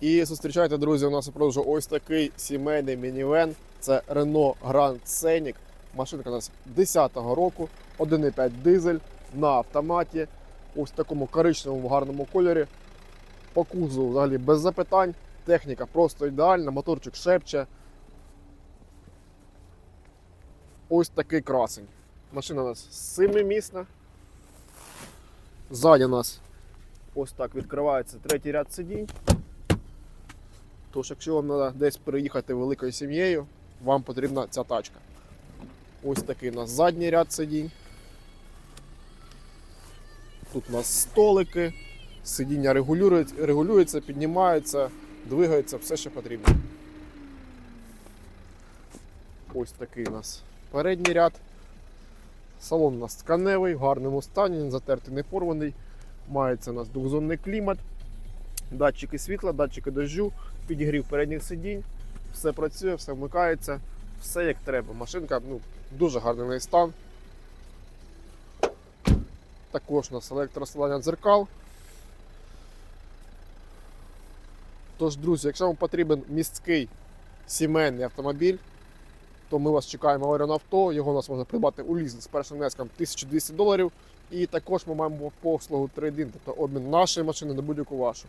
І зустрічайте, друзі, у нас у ось такий сімейний мінівен. Це Renault Grand Scenic. Машинка у нас 10-го року, 1,5 дизель на автоматі. Ось в такому коричневому гарному кольорі. По кузову взагалі без запитань. Техніка просто ідеальна, моторчик шепче. Ось такий красень. Машина у нас семимісна. Ззаді у нас ось так відкривається третій ряд сидінь. Тож, якщо вам треба десь переїхати великою сім'єю, вам потрібна ця тачка. Ось такий у нас задній ряд сидінь. Тут у нас столики, сидіння регулюється, піднімаються, двигаються, все, що потрібно. Ось такий у нас передній ряд. Салон у нас тканевий, в гарному стані, затертий, не порваний. Мається у нас двохзонний клімат, датчики світла, датчики дощу, підігрів передніх сидінь. Все працює, все вмикається, все як треба. Машинка ну, дуже гарний стан. Також у нас електросилання дзеркал. Тож, друзі, якщо вам потрібен міський сімейний автомобіль, то ми вас чекаємо в Авто. Його у нас можна придбати у лізинг з першим внеском 1200 доларів. І також ми маємо послугу трейдинг, тобто обмін нашої машини на будь-яку вашу.